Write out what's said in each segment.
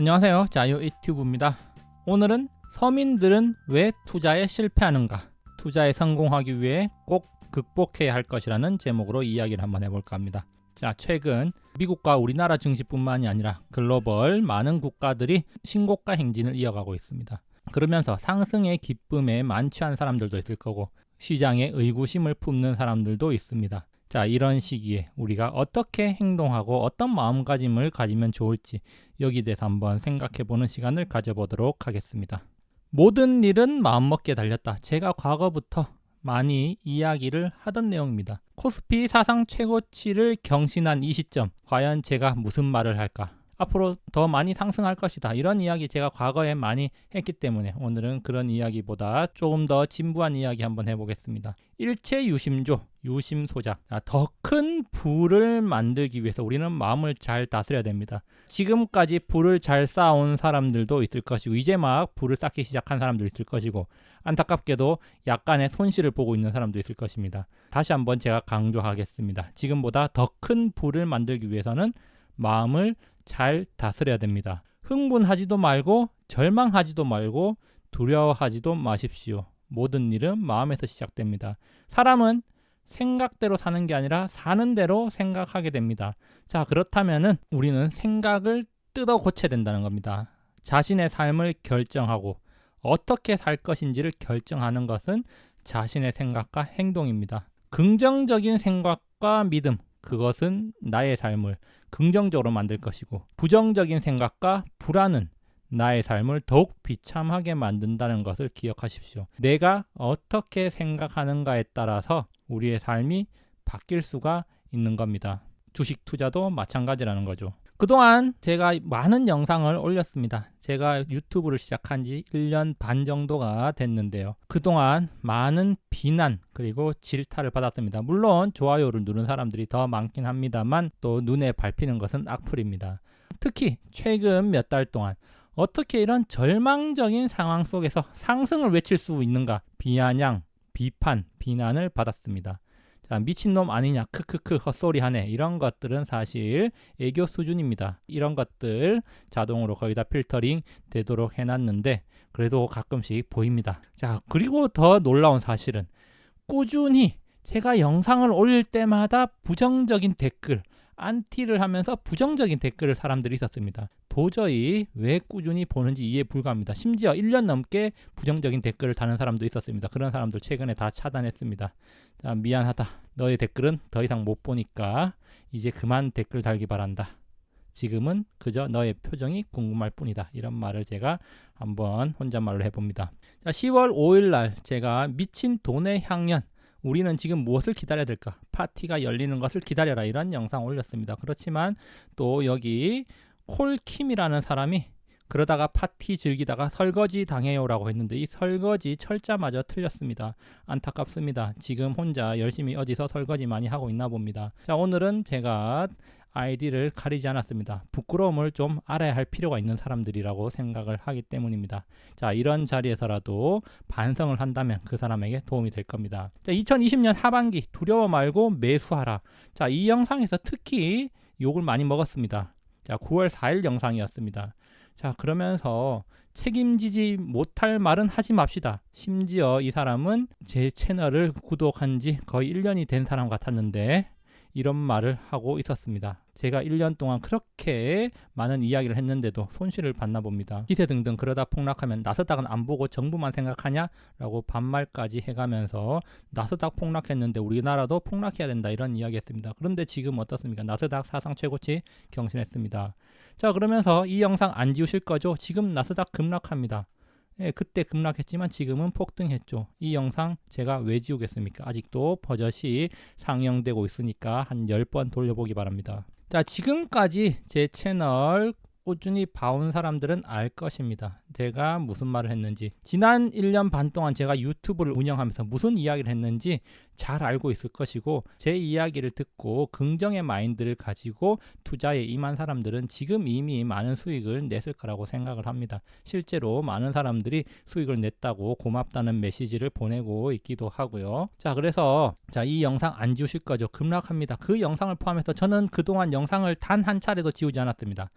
안녕하세요. 자유 유튜브입니다. 오늘은 서민들은 왜 투자에 실패하는가? 투자에 성공하기 위해 꼭 극복해야 할 것이라는 제목으로 이야기를 한번 해볼까 합니다. 자, 최근 미국과 우리나라 증시뿐만이 아니라 글로벌 많은 국가들이 신고가 행진을 이어가고 있습니다. 그러면서 상승의 기쁨에 만취한 사람들도 있을 거고 시장에 의구심을 품는 사람들도 있습니다. 자, 이런 시기에 우리가 어떻게 행동하고 어떤 마음가짐을 가지면 좋을지 여기 대해서 한번 생각해 보는 시간을 가져보도록 하겠습니다. 모든 일은 마음먹기에 달렸다. 제가 과거부터 많이 이야기를 하던 내용입니다. 코스피 사상 최고치를 경신한 이 시점, 과연 제가 무슨 말을 할까? 앞으로 더 많이 상승할 것이다. 이런 이야기 제가 과거에 많이 했기 때문에 오늘은 그런 이야기보다 조금 더 진부한 이야기 한번 해보겠습니다. 일체 유심조, 유심소작. 더 큰 부를 만들기 위해서 우리는 마음을 잘 다스려야 됩니다. 지금까지 부를 잘 쌓아온 사람들도 있을 것이고 이제 막 부를 쌓기 시작한 사람도 있을 것이고 안타깝게도 약간의 손실을 보고 있는 사람도 있을 것입니다. 다시 한번 제가 강조하겠습니다. 지금보다 더 큰 부를 만들기 위해서는 마음을 잘 다스려야 됩니다. 흥분하지도 말고 절망하지도 말고 두려워하지도 마십시오. 모든 일은 마음에서 시작됩니다. 사람은 생각대로 사는 게 아니라 사는 대로 생각하게 됩니다. 자, 그렇다면은 우리는 생각을 뜯어 고쳐야 된다는 겁니다. 자신의 삶을 결정하고 어떻게 살 것인지를 결정하는 것은 자신의 생각과 행동입니다. 긍정적인 생각과 믿음, 그것은 나의 삶을 긍정적으로 만들 것이고 부정적인 생각과 불안은 나의 삶을 더욱 비참하게 만든다는 것을 기억하십시오. 내가 어떻게 생각하는가에 따라서 우리의 삶이 바뀔 수가 있는 겁니다. 주식 투자도 마찬가지라는 거죠. 그동안 제가 많은 영상을 올렸습니다. 제가 유튜브를 시작한 지 1년 반 정도가 됐는데요. 그동안 많은 비난 그리고 질타를 받았습니다. 물론 좋아요를 누른 사람들이 더 많긴 합니다만 또 눈에 밟히는 것은 악플입니다. 특히 최근 몇 달 동안 어떻게 이런 절망적인 상황 속에서 상승을 외칠 수 있는가 비아냥, 비판, 비난을 받았습니다. 자, 미친놈 아니냐, 크크크, 헛소리 하네. 이런 것들은 사실 애교 수준입니다. 이런 것들 자동으로 거의 다 필터링 되도록 해놨는데, 그래도 가끔씩 보입니다. 자, 그리고 더 놀라운 사실은 꾸준히 제가 영상을 올릴 때마다 부정적인 댓글, 안티를 하면서 부정적인 댓글을 사람들이 있었습니다. 도저히 왜 꾸준히 보는지 이해 불가합니다. 심지어 1년 넘게 부정적인 댓글을 다는 사람도 있었습니다. 그런 사람들 최근에 다 차단했습니다. 자, 미안하다. 너의 댓글은 더 이상 못 보니까 이제 그만 댓글 달기 바란다. 지금은 그저 너의 표정이 궁금할 뿐이다. 이런 말을 제가 한번 혼잣말로 해봅니다. 자, 10월 5일 날 제가 미친 돈의 향연 우리는 지금 무엇을 기다려야 될까? 파티가 열리는 것을 기다려라. 이런 영상 올렸습니다. 그렇지만 또 여기 콜킴이라는 사람이 그러다가 파티 즐기다가 설거지 당해요라고 했는데 이 설거지 철자마저 틀렸습니다. 안타깝습니다. 지금 혼자 열심히 어디서 설거지 많이 하고 있나 봅니다. 자, 오늘은 제가 아이디를 가리지 않았습니다. 부끄러움을 좀 알아야 할 필요가 있는 사람들이라고 생각을 하기 때문입니다. 자, 이런 자리에서라도 반성을 한다면 그 사람에게 도움이 될 겁니다. 자, 2020년 하반기 두려워 말고 매수하라. 자, 이 영상에서 특히 욕을 많이 먹었습니다. 자, 9월 4일 영상이었습니다. 자, 그러면서 책임지지 못할 말은 하지 맙시다. 심지어 이 사람은 제 채널을 구독한 지 거의 1년이 된 사람 같았는데 이런 말을 하고 있었습니다. 제가 1년 동안 그렇게 많은 이야기를 했는데도 손실을 봤나 봅니다. 기세 등등 그러다 폭락하면 나스닥은 안 보고 정부만 생각하냐? 라고 반말까지 해가면서 나스닥 폭락했는데 우리나라도 폭락해야 된다 이런 이야기 했습니다. 그런데 지금 어떻습니까? 나스닥 사상 최고치 경신했습니다. 자 그러면서 이 영상 안 지우실 거죠? 지금 나스닥 급락합니다. 예, 그때 급락했지만 지금은 폭등했죠. 이 영상 제가 왜 지우겠습니까? 아직도 버젓이 상영되고 있으니까 한 10번 돌려보기 바랍니다. 자, 지금까지 제 채널 꾸준히 봐온 사람들은 알 것입니다. 제가 무슨 말을 했는지. 지난 1년 반 동안 제가 유튜브를 운영하면서 무슨 이야기를 했는지 잘 알고 있을 것이고, 제 이야기를 듣고 긍정의 마인드를 가지고 투자에 임한 사람들은 지금 이미 많은 수익을 냈을 거라고 생각을 합니다. 실제로 많은 사람들이 수익을 냈다고 고맙다는 메시지를 보내고 있기도 하고요. 자, 그래서 자, 이 영상 안 지우실 거죠? 급락합니다. 그 영상을 포함해서 저는 그동안 영상을 단 한 차례도 지우지 않았습니다.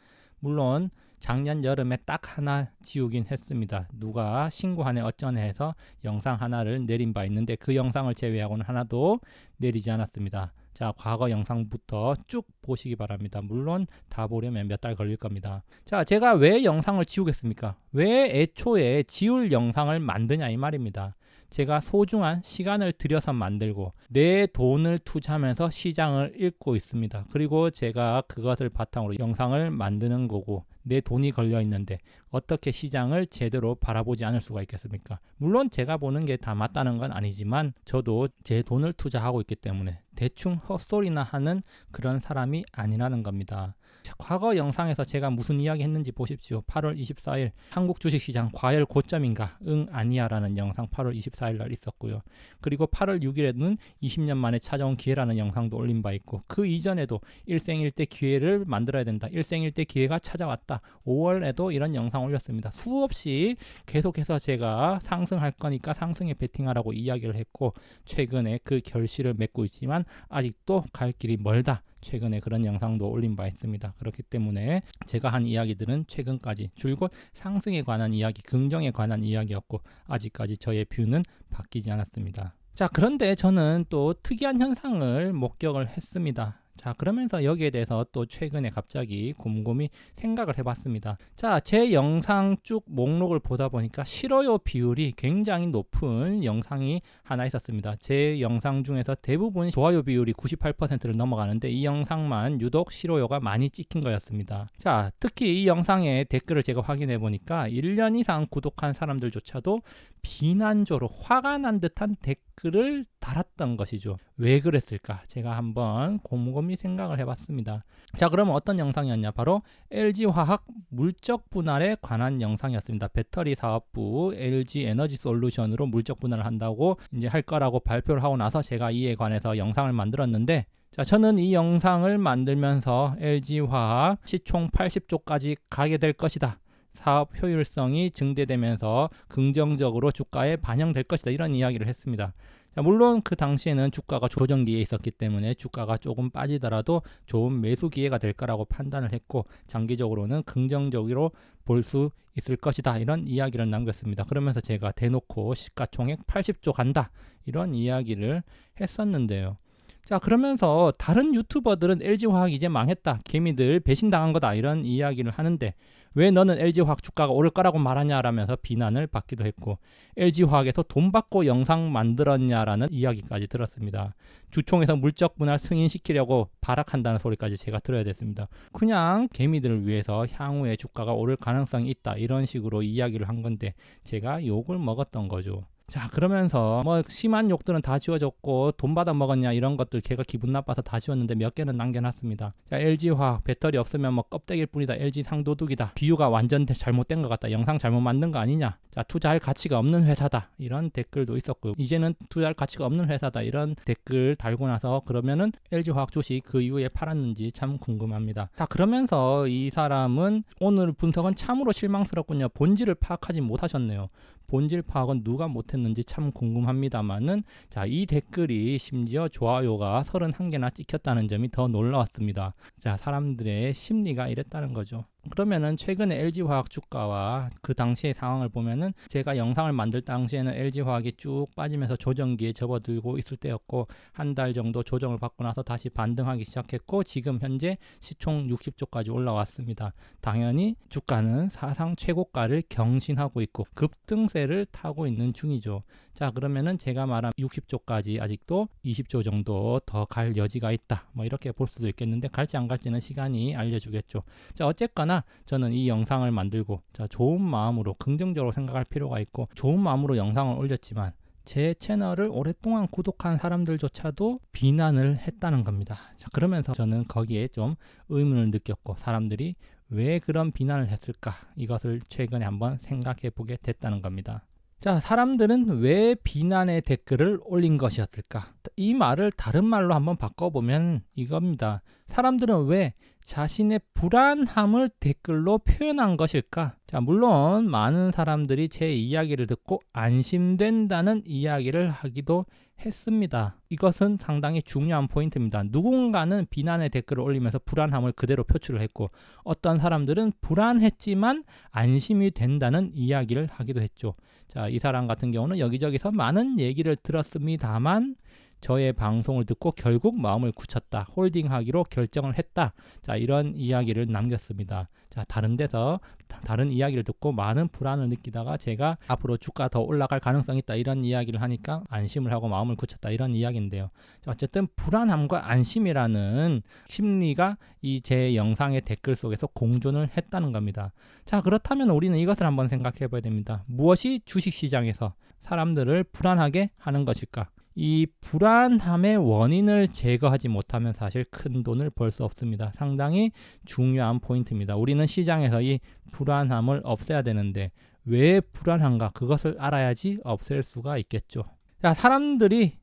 물론 작년 여름에 딱 하나 지우긴 했습니다. 누가 신고하네 어쩌네 해서 영상 하나를 내린 바 있는데 그 영상을 제외하고는 하나도 내리지 않았습니다. 자, 과거 영상부터 쭉 보시기 바랍니다. 물론 다 보려면 몇 달 걸릴 겁니다. 자, 제가 왜 영상을 지우겠습니까? 왜 애초에 지울 영상을 만드냐 이 말입니다. 제가 소중한 시간을 들여서 만들고 내 돈을 투자하면서 시장을 읽고 있습니다. 그리고 제가 그것을 바탕으로 영상을 만드는 거고 내 돈이 걸려 있는데 어떻게 시장을 제대로 바라보지 않을 수가 있겠습니까? 물론 제가 보는 게 다 맞다는 건 아니지만 저도 제 돈을 투자하고 있기 때문에 대충 헛소리나 하는 그런 사람이 아니라는 겁니다. 자, 과거 영상에서 제가 무슨 이야기 했는지 보십시오. 8월 24일 한국 주식시장 과열 고점인가? 응 아니야라는 영상 8월 24일 날 있었고요. 그리고 8월 6일에는 20년 만에 찾아온 기회라는 영상도 올린 바 있고 그 이전에도 일생일대 기회를 만들어야 된다. 일생일대 기회가 찾아왔다. 5월에도 이런 영상 올렸습니다. 수없이 계속해서 제가 상승할 거니까 상승에 베팅하라고 이야기를 했고 최근에 그 결실을 맺고 있지만 아직도 갈 길이 멀다. 최근에 그런 영상도 올린 바 있습니다. 그렇기 때문에 제가 한 이야기들은 최근까지 줄곧 상승에 관한 이야기, 긍정에 관한 이야기였고 아직까지 저의 뷰는 바뀌지 않았습니다. 자, 그런데 저는 또 특이한 현상을 목격을 했습니다. 자, 그러면서 여기에 대해서 또 최근에 갑자기 곰곰이 생각을 해봤습니다. 자, 제 영상 쭉 목록을 보다 보니까 싫어요 비율이 굉장히 높은 영상이 하나 있었습니다. 제 영상 중에서 대부분 좋아요 비율이 98%를 넘어가는데 이 영상만 유독 싫어요가 많이 찍힌 거였습니다. 자, 특히 이 영상의 댓글을 제가 확인해 보니까 1년 이상 구독한 사람들조차도 비난조로 화가 난 듯한 댓글 을 달았던 것이죠. 왜 그랬을까? 제가 한번 곰곰이 생각을 해봤습니다. 자, 그러면 어떤 영상이었냐? 바로 LG화학 물적 분할에 관한 영상이었습니다. 배터리 사업부 LG 에너지 솔루션으로 물적 분할을 한다고 이제 할 거라고 발표를 하고 나서 제가 이에 관해서 영상을 만들었는데 자, 저는 이 영상을 만들면서 LG화학 시총 80조까지 가게 될 것이다. 사업 효율성이 증대되면서 긍정적으로 주가에 반영될 것이다. 이런 이야기를 했습니다. 자, 물론 그 당시에는 주가가 조정기에 있었기 때문에 주가가 조금 빠지더라도 좋은 매수 기회가 될 거라고 판단을 했고 장기적으로는 긍정적으로 볼 수 있을 것이다. 이런 이야기를 남겼습니다. 그러면서 제가 대놓고 시가총액 80조 간다. 이런 이야기를 했었는데요. 자 그러면서 다른 유튜버들은 LG화학 이제 망했다. 개미들 배신당한 거다. 이런 이야기를 하는데 왜 너는 LG화학 주가가 오를 거라고 말하냐라면서 비난을 받기도 했고 LG화학에서 돈 받고 영상 만들었냐라는 이야기까지 들었습니다. 주총에서 물적 분할 승인시키려고 발악한다는 소리까지 제가 들어야 됐습니다. 그냥 개미들을 위해서 향후에 주가가 오를 가능성이 있다. 이런 식으로 이야기를 한 건데 제가 욕을 먹었던 거죠 자 그러면서 뭐 심한 욕들은 다 지워졌고 돈 받아 먹었냐 이런 것들 제가 기분 나빠서 다 지웠는데 몇 개는 남겨놨습니다. 자 LG화학 배터리 없으면 뭐 껍데기일 뿐이다. LG 상도둑이다. 비유가 완전 잘못된 것 같다. 영상 잘못 만든 거 아니냐. 자 투자할 가치가 없는 회사다. 이런 댓글도 있었고요. 이제는 투자할 가치가 없는 회사다. 이런 댓글 달고 나서 그러면은 LG화학 주식 그 이후에 팔았는지 참 궁금합니다. 자 그러면서 이 사람은 오늘 분석은 참으로 실망스럽군요. 본질을 파악하지 못하셨네요. 본질 파악은 누가 못했는지 참 궁금합니다만은 자 이 댓글이 심지어 좋아요가 31개나 찍혔다는 점이 더 놀라웠습니다. 자 사람들의 심리가 이랬다는 거죠. 그러면은 최근에 LG화학 주가와 그 당시의 상황을 보면은 제가 영상을 만들 당시에는 LG화학이 쭉 빠지면서 조정기에 접어들고 있을 때였고 한 달 정도 조정을 받고 나서 다시 반등하기 시작했고 지금 현재 시총 60조까지 올라왔습니다. 당연히 주가는 사상 최고가를 경신하고 있고 급등세를 타고 있는 중이죠. 자 그러면은 제가 말한 60조까지 아직도 20조 정도 더 갈 여지가 있다. 뭐 이렇게 볼 수도 있겠는데 갈지 안 갈지는 시간이 알려주겠죠. 자 어쨌거나 저는 이 영상을 만들고 자 좋은 마음으로 긍정적으로 생각할 필요가 있고 좋은 마음으로 영상을 올렸지만 제 채널을 오랫동안 구독한 사람들조차도 비난을 했다는 겁니다. 자, 그러면서 저는 거기에 좀 의문을 느꼈고 사람들이 왜 그런 비난을 했을까 이것을 최근에 한번 생각해 보게 됐다는 겁니다. 자, 사람들은 왜 비난의 댓글을 올린 것이었을까? 이 말을 다른 말로 한번 바꿔보면 이겁니다. 사람들은 왜 자신의 불안함을 댓글로 표현한 것일까? 자, 물론 많은 사람들이 제 이야기를 듣고 안심된다는 이야기를 하기도 했습니다. 이것은 상당히 중요한 포인트입니다. 누군가는 비난의 댓글을 올리면서 불안함을 그대로 표출을 했고 어떤 사람들은 불안했지만 안심이 된다는 이야기를 하기도 했죠. 자, 이 사람 같은 경우는 여기저기서 많은 얘기를 들었습니다만 저의 방송을 듣고 결국 마음을 굳혔다. 홀딩하기로 결정을 했다. 자, 이런 이야기를 남겼습니다. 자, 다른 데서 다른 이야기를 듣고 많은 불안을 느끼다가 제가 앞으로 주가 더 올라갈 가능성이 있다. 이런 이야기를 하니까 안심을 하고 마음을 굳혔다. 이런 이야기인데요. 자, 어쨌든 불안함과 안심이라는 심리가 이 제 영상의 댓글 속에서 공존을 했다는 겁니다. 자, 그렇다면 우리는 이것을 한번 생각해 봐야 됩니다. 무엇이 주식 시장에서 사람들을 불안하게 하는 것일까? 이 불안함의 원인을 제거하지 못하면 사실 큰 돈을 벌 수 없습니다. 상당히 중요한 포인트입니다. 우리는 시장에서 이 불안함을 없애야 되는데 왜 불안한가 그것을 알아야지 없앨 수가 있겠죠. 자, 사람들이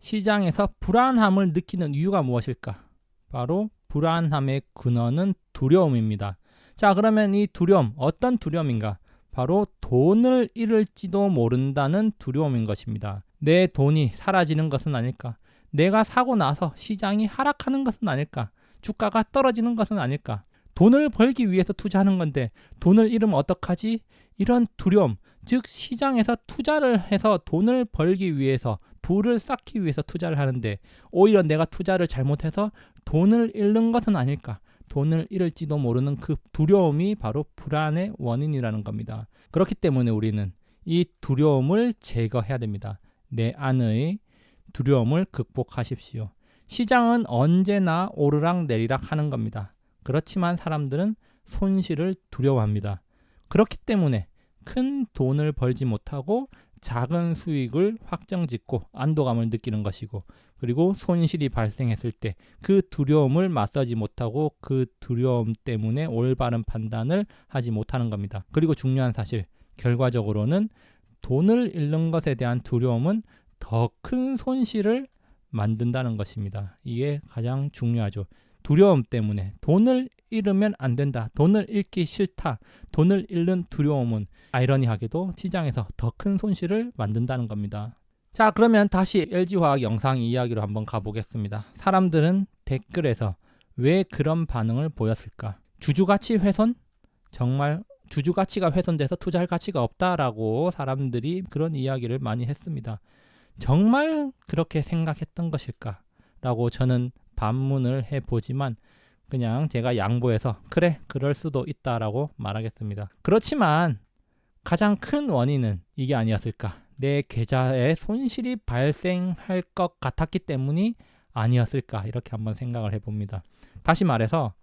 시장에서 불안함을 느끼는 이유가 무엇일까? 바로 불안함의 근원은 두려움입니다. 자, 그러면 이 두려움, 어떤 두려움인가? 바로 돈을 잃을지도 모른다는 두려움인 것입니다. 내 돈이 사라지는 것은 아닐까? 내가 사고 나서 시장이 하락하는 것은 아닐까? 주가가 떨어지는 것은 아닐까? 돈을 벌기 위해서 투자하는 건데 돈을 잃으면 어떡하지? 이런 두려움, 즉 시장에서 투자를 해서 돈을 벌기 위해서 부를 쌓기 위해서 투자를 하는데 오히려 내가 투자를 잘못해서 돈을 잃는 것은 아닐까? 돈을 잃을지도 모르는 그 두려움이 바로 불안의 원인이라는 겁니다. 그렇기 때문에 우리는 이 두려움을 제거해야 됩니다. 내 안의 두려움을 극복하십시오. 시장은 언제나 오르락 내리락 하는 겁니다. 그렇지만 사람들은 손실을 두려워합니다. 그렇기 때문에 큰 돈을 벌지 못하고 작은 수익을 확정 짓고 안도감을 느끼는 것이고 그리고 손실이 발생했을 때 그 두려움을 맞서지 못하고 그 두려움 때문에 올바른 판단을 하지 못하는 겁니다. 그리고 중요한 사실 결과적으로는 돈을 잃는 것에 대한 두려움은 더 큰 손실을 만든다는 것입니다. 이게 가장 중요하죠. 두려움 때문에 돈을 잃으면 안 된다. 돈을 잃기 싫다. 돈을 잃는 두려움은 아이러니하게도 시장에서 더 큰 손실을 만든다는 겁니다. 자, 그러면 다시 LG화학 영상 이야기로 한번 가보겠습니다. 사람들은 댓글에서 왜 그런 반응을 보였을까? 주주가치 훼손? 정말 주주 가치가 훼손돼서 투자할 가치가 없다라고 사람들이 그런 이야기를 많이 했습니다. 정말 그렇게 생각했던 것일까? 라고 저는 반문을 해보지만 그냥 제가 양보해서 그래 그럴 수도 있다라고 말하겠습니다. 그렇지만 가장 큰 원인은 이게 아니었을까? 내 계좌에 손실이 발생할 것 같았기 때문이 아니었을까? 이렇게 한번 생각을 해봅니다. 다시 말해서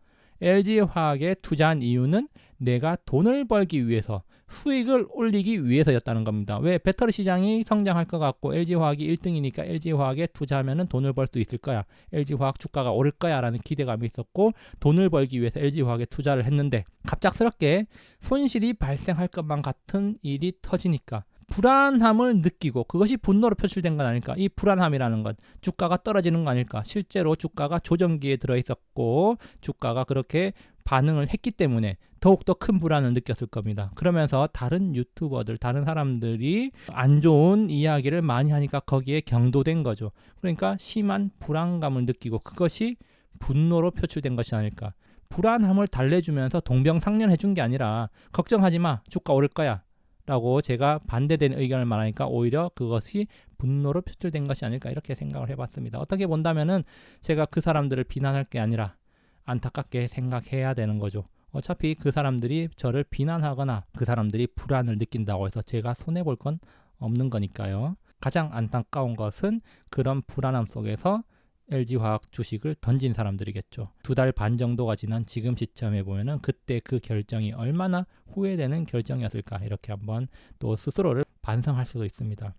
LG화학에 투자한 이유는 내가 돈을 벌기 위해서 수익을 올리기 위해서였다는 겁니다. 왜 배터리 시장이 성장할 것 같고 LG화학이 1등이니까 LG화학에 투자하면 돈을 벌 수 있을 거야. LG화학 주가가 오를 거야라는 기대감이 있었고 돈을 벌기 위해서 LG화학에 투자를 했는데 갑작스럽게 손실이 발생할 것만 같은 일이 터지니까 불안함을 느끼고 그것이 분노로 표출된 건 아닐까? 이 불안함이라는 것, 주가가 떨어지는 거 아닐까? 실제로 주가가 조정기에 들어 있었고 주가가 그렇게 반응을 했기 때문에 더욱더 큰 불안을 느꼈을 겁니다. 그러면서 다른 유튜버들, 다른 사람들이 안 좋은 이야기를 많이 하니까 거기에 경도된 거죠. 그러니까 심한 불안감을 느끼고 그것이 분노로 표출된 것이 아닐까. 불안함을 달래주면서 동병상련해 준 게 아니라 걱정하지 마, 주가 오를 거야. 라고 제가 반대되는 의견을 말하니까 오히려 그것이 분노로 표출된 것이 아닐까 이렇게 생각을 해봤습니다. 어떻게 본다면은 제가 그 사람들을 비난할 게 아니라 안타깝게 생각해야 되는 거죠. 어차피 그 사람들이 저를 비난하거나 그 사람들이 불안을 느낀다고 해서 제가 손해볼 건 없는 거니까요. 가장 안타까운 것은 그런 불안함 속에서 LG화학 주식을 던진 사람들이겠죠. 두 달 반 정도가 지난 지금 시점에 보면은 그때 그 결정이 얼마나 후회되는 결정이었을까 이렇게 한번 또 스스로를 반성할 수도 있습니다.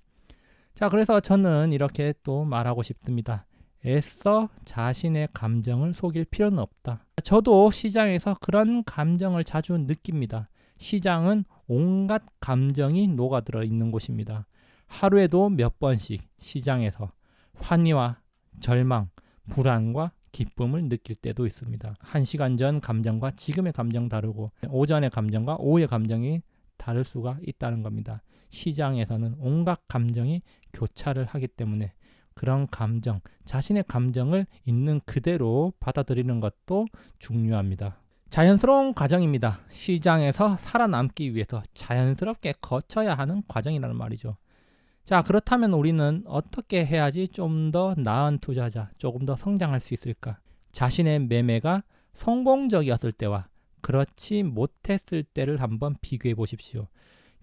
자, 그래서 저는 이렇게 또 말하고 싶습니다. 애써 자신의 감정을 속일 필요는 없다. 저도 시장에서 그런 감정을 자주 느낍니다. 시장은 온갖 감정이 녹아들어 있는 곳입니다. 하루에도 몇 번씩 시장에서 환희와 절망, 불안과 기쁨을 느낄 때도 있습니다. 한 시간 전 감정과 지금의 감정 다르고 오전의 감정과 오후의 감정이 다를 수가 있다는 겁니다. 시장에서는 온갖 감정이 교차를 하기 때문에 그런 감정, 자신의 감정을 있는 그대로 받아들이는 것도 중요합니다. 자연스러운 과정입니다. 시장에서 살아남기 위해서 자연스럽게 거쳐야 하는 과정이라는 말이죠. 자, 그렇다면 우리는 어떻게 해야지 좀 더 나은 투자자, 조금 더 성장할 수 있을까? 자신의 매매가 성공적이었을 때와 그렇지 못했을 때를 한번 비교해 보십시오.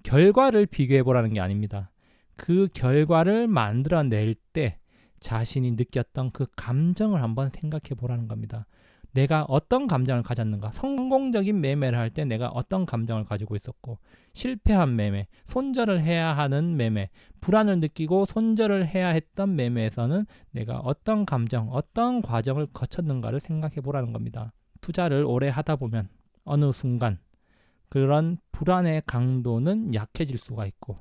결과를 비교해 보라는 게 아닙니다. 그 결과를 만들어낼 때 자신이 느꼈던 그 감정을 한번 생각해 보라는 겁니다. 내가 어떤 감정을 가졌는가? 성공적인 매매를 할 때 내가 어떤 감정을 가지고 있었고, 실패한 매매, 손절을 해야 하는 매매, 불안을 느끼고 손절을 해야 했던 매매에서는 내가 어떤 감정, 어떤 과정을 거쳤는가를 생각해 보라는 겁니다. 투자를 오래 하다 보면 어느 순간 그런 불안의 강도는 약해질 수가 있고,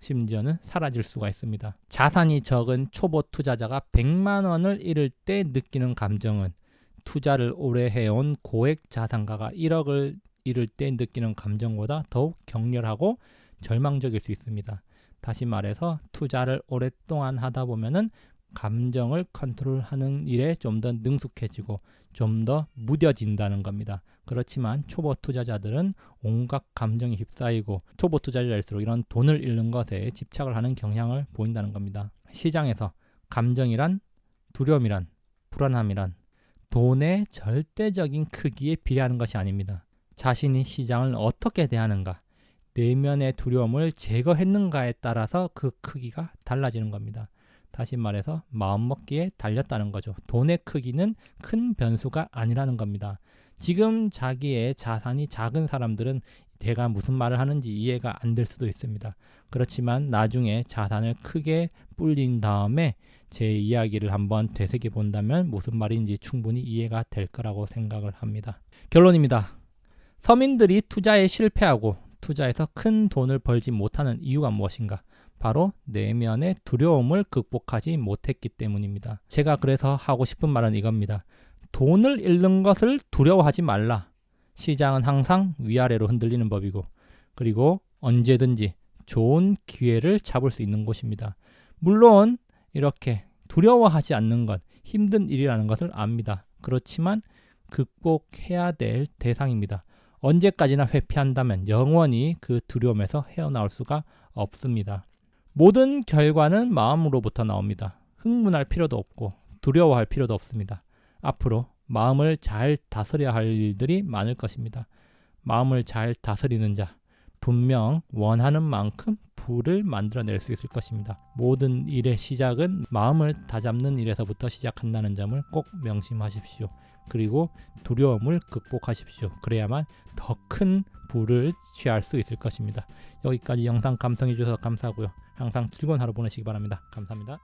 심지어는 사라질 수가 있습니다. 자산이 적은 초보 투자자가 100만 원을 잃을 때 느끼는 감정은 투자를 오래 해온 고액 자산가가 1억을 잃을 때 느끼는 감정보다 더욱 격렬하고 절망적일 수 있습니다. 다시 말해서 투자를 오랫동안 하다 보면은 감정을 컨트롤하는 일에 좀 더 능숙해지고 좀 더 무뎌진다는 겁니다. 그렇지만 초보 투자자들은 온갖 감정에 휩싸이고 초보 투자자일수록 이런 돈을 잃는 것에 집착을 하는 경향을 보인다는 겁니다. 시장에서 감정이란 두려움이란 불안함이란 돈의 절대적인 크기에 비례하는 것이 아닙니다. 자신이 시장을 어떻게 대하는가, 내면의 두려움을 제거했는가에 따라서 그 크기가 달라지는 겁니다. 다시 말해서 마음먹기에 달렸다는 거죠. 돈의 크기는 큰 변수가 아니라는 겁니다. 지금 자기의 자산이 작은 사람들은 대가 무슨 말을 하는지 이해가 안 될 수도 있습니다. 그렇지만 나중에 자산을 크게 불린 다음에 제 이야기를 한번 되새겨 본다면 무슨 말인지 충분히 이해가 될 거라고 생각을 합니다. 결론입니다. 서민들이 투자에 실패하고 투자에서 큰 돈을 벌지 못하는 이유가 무엇인가? 바로 내면의 두려움을 극복하지 못했기 때문입니다. 제가 그래서 하고 싶은 말은 이겁니다. 돈을 잃는 것을 두려워하지 말라. 시장은 항상 위아래로 흔들리는 법이고, 그리고 언제든지 좋은 기회를 잡을 수 있는 곳입니다. 물론 이렇게 두려워하지 않는 것, 힘든 일이라는 것을 압니다. 그렇지만 극복해야 될 대상입니다. 언제까지나 회피한다면 영원히 그 두려움에서 헤어나올 수가 없습니다. 모든 결과는 마음으로부터 나옵니다. 흥분할 필요도 없고 두려워할 필요도 없습니다. 앞으로 마음을 잘 다스려야 할 일들이 많을 것입니다. 마음을 잘 다스리는 자, 분명 원하는 만큼 부를 만들어낼 수 있을 것입니다. 모든 일의 시작은 마음을 다잡는 일에서부터 시작한다는 점을 꼭 명심하십시오. 그리고 두려움을 극복하십시오. 그래야만 더 큰 부를 취할 수 있을 것입니다. 여기까지 영상 감상해 주셔서 감사하고요. 항상 즐거운 하루 보내시기 바랍니다. 감사합니다.